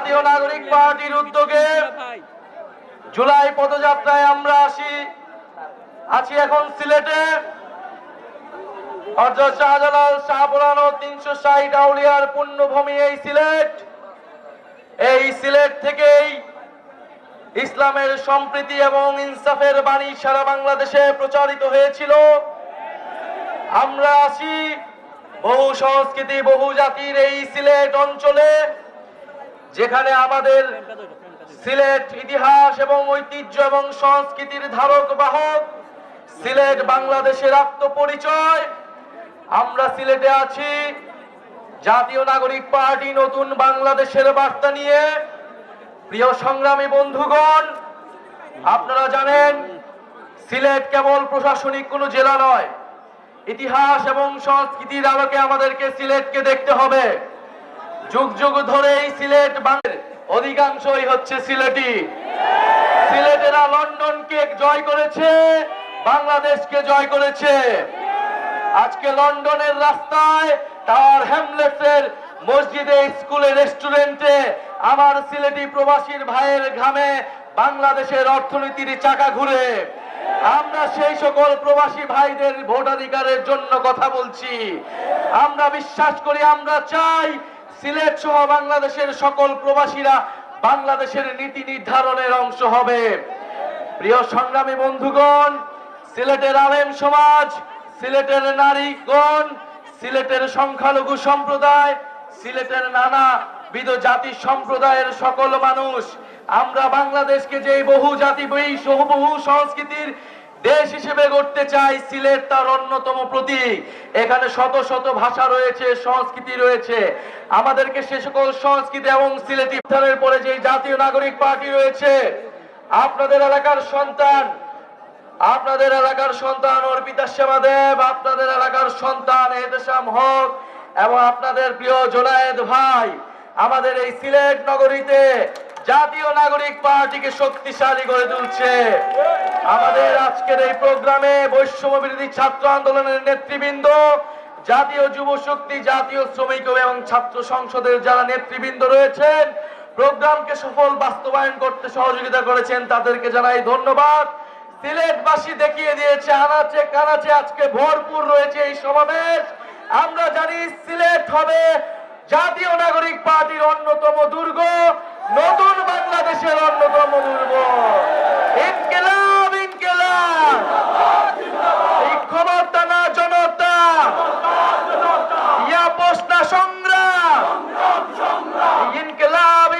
জাতীয় নাগরিক পার্টির উদ্যোগে জুলাই পদযাত্রায় আমরা আসি। আছি এখন সিলেটে। শাহজালাল শাহপুরানো তিনশো ষাট আউলিয়ার পুণ্যভূমি এই সিলেট। এই সিলেট থেকেই ইসলামের সম্প্রীতি এবং ইনসাফের বাণী সারা বাংলাদেশে প্রচারিত হয়েছিল। আমরা আছি বহু সংস্কৃতি, বহু জাতির এই সিলেট অঞ্চলে। যেখানে আমাদের সিলেট ইতিহাস এবং ঐতিহ্য এবং সংস্কৃতির ধারক বাহক, সিলেট বাংলাদেশের আত্মপরিচয় আমরা সিলেটে আছি। জাতীয় নাগরিক পার্টি নতুন বাংলাদেশের বার্তা নিয়ে। প্রিয় সংগ্রামী বন্ধুগণ, আপনারা জানেন, সিলেট কেবল প্রশাসনিক কোনো জেলা নয়। ইতিহাস এবং সংস্কৃতির আলোকে আমাদেরকে সিলেটকে দেখতে হবে। যুগ যুগ ধরে এই সিলেট বাংলার অধিকাংশই হচ্ছে সিলেটি। সিলেটেরা লন্ডনকে জয় করেছে, বাংলাদেশকে জয় করেছে। আজকে লন্ডনের রাস্তায় টাওয়ার হ্যামলেটসের মসজিদে স্কুলে রেস্টুরেন্টে আমার সিলেটি প্রবাসীর ভাইয়ের ঘামে বাংলাদেশের অর্থনীতির চাকা ঘুরে। আমরা সেই সকল প্রবাসী ভাইদের ভোটাধিকারের জন্য কথা বলছি। আমরা বিশ্বাস করি, আমরা চাই সিলেট সহ বাংলাদেশের সকল প্রবাসীরা বাংলাদেশের নীতি নির্ধারণের অংশ হবে। প্রিয় সংগ্রামী বন্ধুগণ, সিলেটের আলেম সমাজ, সিলেটের নারীগণ, সিলেটের সংখ্যালঘু সম্প্রদায়, সিলেটের নানা বিধ জাতি সম্প্রদায়ের সকল মানুষ, আমরা বাংলাদেশকে যে বহু জাতি বহু সংস্কৃতির দেশ হিসেবে গড়তে চাই সিলেট তার অন্যতম প্রতীক। এখানে শত শত ভাষা রয়েছে, সংস্কৃতি রয়েছে। আমাদেরকে সে সকল সংস্কৃতি এবং সিলেটি উত্থানের পরে যে জাতীয় নাগরিক পার্টি রয়েছে, আপনাদের এলাকার সন্তান, আপনাদের এলাকার সন্তান অর্পিতা সেবা দেব আপনাদের এলাকার সন্তান এদেশাম হক এবং আপনাদের প্রিয় জোনায়েদ ভাই, আমাদের এই সিলেট নগরীতে জাতীয় নাগরিক পার্টিকে শক্তিশালী করে তুলছে। আমাদের আজকের এই প্রোগ্রামে বৈষম্য বিরোধী ছাত্র আন্দোলনের নেতৃবৃন্দ, জাতীয় যুব শক্তি, জাতীয় শ্রমিক এবং ছাত্র সংসদের যারা নেতৃবৃন্দ রয়েছেন, প্রোগ্রামকে সফল বাস্তবায়ন করতে সহযোগিতা করেছেন তাদেরকে জানাই ধন্যবাদ। সিলেটবাসী দেখিয়ে দিয়েছে, আনাচে কানাচে আজকে ভরপুর রয়েছে এই সমাবেশ। আমরা জানি সিলেট হবে জাতীয় নাগরিক পার্টির অন্যতম দুর্গ। নতুন বাংলাদেশের অন্যতম দুর্গ ইনকিলাব